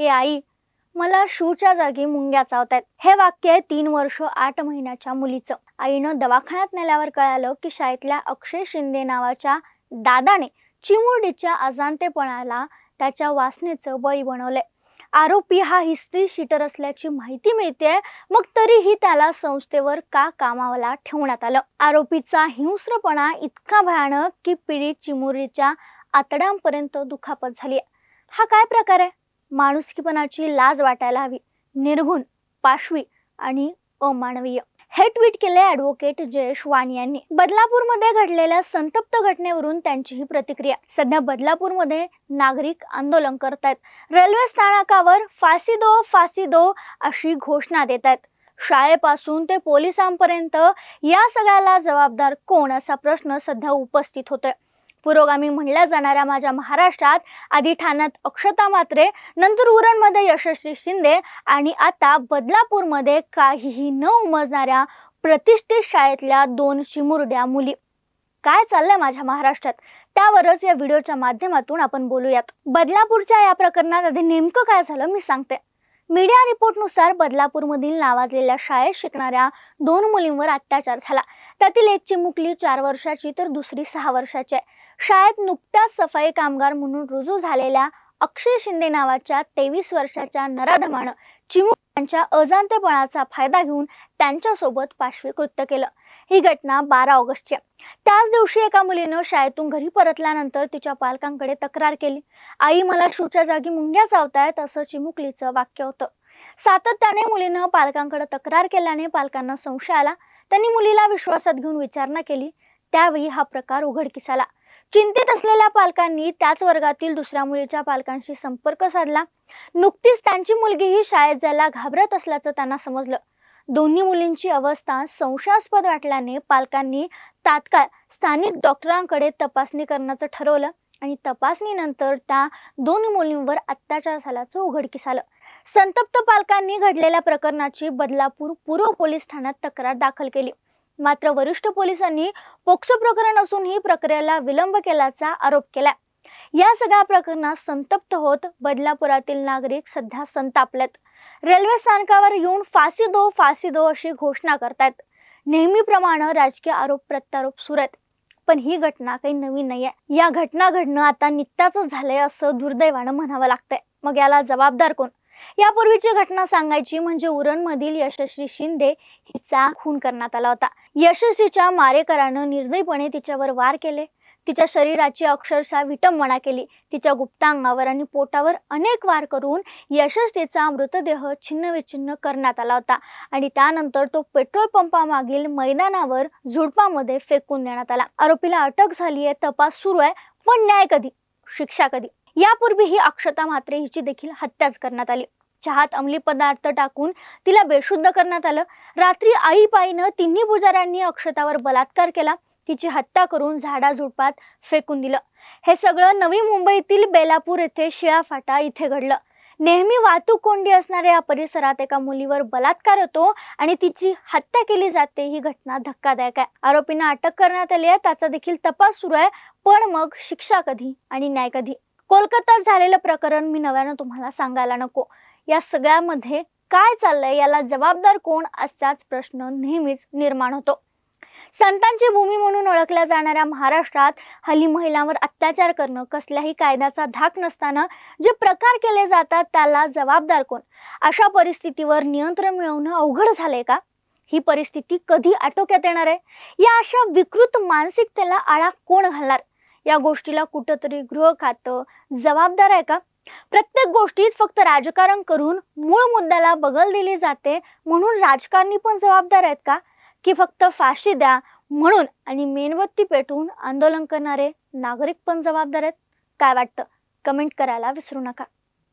ए आई मला शूच्या जागी मुंग्या चावतायत. हे वाक्य आहे तीन वर्ष आठ महिन्याच्या मुलीचं. आईनं दवाखान्यात नेल्यावर कळालं की शाळेतल्या अक्षय शिंदे नावाच्या दादाने चिमुरडीच्या अजांतेपणाला त्याच्या वासनेचं बळी बनवलंय. आरोपी हा हिस्ट्री शीटर असल्याची माहिती मिळते मग तरीही त्याला संस्थेवर का कामाला ठेवण्यात आलं? आरोपीचा हिंस्रपणा इतका भयानक की पीडित चिमुरीच्या आतड्यांपर्यंत दुखापत झाली हा काय प्रकार आहे? माणुसकीपणाची लाज वाटायला हवी. निर्गुण पाशवी आणि अमानवीय. हे ट्विट केले ऍडव्होकेट जयेश वाणी यांनी बदलापूरमध्ये घडलेल्या संतप्त घटनेवरून त्यांची ही प्रतिक्रिया. सध्या बदलापूरमध्ये नागरिक आंदोलन करत आहेत रेल्वे स्थानकावर फाशी दो फाशी दो अशी घोषणा देत आहेत शाळेपासून ते पोलिसांपर्यंत या सगळ्याला जबाबदार कोण असा प्रश्न सध्या उपस्थित होतोय. पुरोगामी म्हणल्या जाणाऱ्या माझ्या महाराष्ट्रात आधी ठाण्यात अक्षता मात्रे नंतर उरणमध्ये यशस्वी शिंदे आणि आता बदलापूरमध्ये काहीही न उमजणाऱ्या प्रतिष्ठित शाळेतल्या दोन चिमुरड्या मुली. काय चाललंय माझ्या महाराष्ट्रात? त्यावरच या व्हिडिओच्या माध्यमातून आपण बोलूयात. बदलापूरच्या या प्रकरणात आधी नेमकं काय झालं मी सांगते. मीडिया रिपोर्टनुसार बदलापूरमधील नावाजलेल्या शाळेत शिकणाऱ्या दोन मुलींवर अत्याचार झाला. त्यातील एक चिमुकली चार वर्षाची तर दुसरी सहा वर्षाची आहे. शाळेत नुकत्याच सफाई कामगार म्हणून रुजू झालेल्या अक्षय शिंदे नावाच्या तेवीस वर्षाच्या नराधमानं चिमुक त्यांच्या अजाणतेपणाचा फायदा घेऊन त्यांच्यासोबत पाशवी कृत्य केलं. ही घटना बारा ऑगस्टची त्याच दिवशी एका मुलीनं शाळेतून घरी परतल्यानंतर तिच्या पालकांकडे तक्रार केली. आई मला शूच्या जागी मुंग्या चावतायत असं चिमुकलीचं वाक्य होतं. सातत्याने मुलीनं पालकांकडे तक्रार केल्याने पालकांना संशय आला. त्यांनी मुलीला विश्वासात घेऊन विचारणा केली. त्यावेळी हा प्रकार उघडकीस आला. चिंतित असलेल्या पालकांनी त्याच वर्गातील दुसऱ्या मुलीच्या पालकांशी संपर्क साधला. नुकतीच त्यांची मुलगीही शाळेत जायला घाबरत असल्याचं त्यांना समजलं. दोन्ही मुलींची अवस्था संशयास्पद वाटल्याने पालकांनी तात्काळ स्थानिक डॉक्टरांकडे तपासणी करण्याचं ठरवलं आणि तपासणीनंतर त्या दोन मुलींवर अत्याचार झाल्याचं उघडकीस आलं. संतप्त पालकांनी घडलेल्या प्रकरणाची बदलापूर पूर्व पोलीस ठाण्यात तक्रार दाखल केली. मात्र वरिष्ठ पोलिसांनी पोक्सो प्रकरण असून ही प्रक्रियेला विलंब केल्याचा आरोप केला या सगळ्या प्रकरणात संतप्त होत बदलापुरातील नागरिक सध्या संतापलेत. रेल्वे स्थानकावर येऊन फाशी दो फाशी दो अशी घोषणा करतायत. नेहमीप्रमाणे राजकीय आरोप प्रत्यारोप सुरू आहेत. पण ही घटना काही नवीन नाही आहे या घटना घडणं आता नित्याचं झालंय असं दुर्दैवानं म्हणावं लागतंय. मग याला जबाबदार कोण? यापूर्वीची घटना सांगायची म्हणजे उरणमधील यशस्वी शिंदे हिचा खून करण्यात आला होता. यशस्वीच्या मारेकरानं निर्दयीपणे तिच्यावर वार केले. तिच्या शरीराची अक्षरशः विटंबना केली. तिच्या गुप्तांगावर आणि पोटावर अनेक वार करून यशस्वीचा मृतदेह छिन्नविछिन्न करण्यात आला होता आणि त्यानंतर तो पेट्रोल पंपामागील मैदानावर झुडपामध्ये फेकून देण्यात आला. आरोपीला अटक झाली आहे तपास सुरू आहे पण न्याय कधी? शिक्षा कधी? यापूर्वी ही अक्षता म्हात्रे हिची देखील हत्याच करण्यात आली. चहात अंमली पदार्थ टाकून तिला बेशुद्ध करण्यात आलं. रात्री आईपाईनं तिन्ही पुजाऱ्यांनी अक्षतावर बलात्कार केला. तिची हत्या करून झाडाझुडपात फेकून दिलं. हे सगळं नवी मुंबईतील बेलापूर येथे शिळा फाटा इथे घडलं. नेहमी वाहतूक कोंडी असणाऱ्या या परिसरात एका मुलीवर बलात्कार होतो आणि तिची हत्या केली जाते ही घटना धक्कादायक आहे. आरोपींना अटक करण्यात आली आहे. त्याचा देखील तपास सुरू आहे. पण मग शिक्षा कधी आणि न्याय कधी? कोलकात्यात झालेलं प्रकरण मी नव्यानं तुम्हाला सांगायला नको. या सगळ्यामध्ये काय चाललंय? याला जबाबदार कोण? असाच प्रश्न नेहमीच निर्माण होतो. संतांची भूमी म्हणून ओळखल्या जाणाऱ्या महाराष्ट्रात हल्ली महिलांवर अत्याचार करणं कसल्याही कायद्याचा धाक नसताना जे प्रकार केले जातात त्याला जबाबदार कोण? अशा परिस्थितीवर नियंत्रण मिळवणं अवघड झालंय का? ही परिस्थिती कधी आटोक्यात येणार आहे? या अशा विकृत मानसिकतेला आळा कोण घालणार? या गोष्टीला कुठंतरी गृह खातं जबाबदार आहे का? प्रत्येक गोष्टीत फक्त राजकारण करून मूळ मुद्द्याला बगल दिली जाते म्हणून राजकारणी पण जबाबदार आहेत का? की फक्त फाशी द्या म्हणून आणि मेणबत्ती पेटवून आंदोलन करणारे नागरिक पण जबाबदार आहेत? काय वाटतं? कमेंट करायला विसरू नका.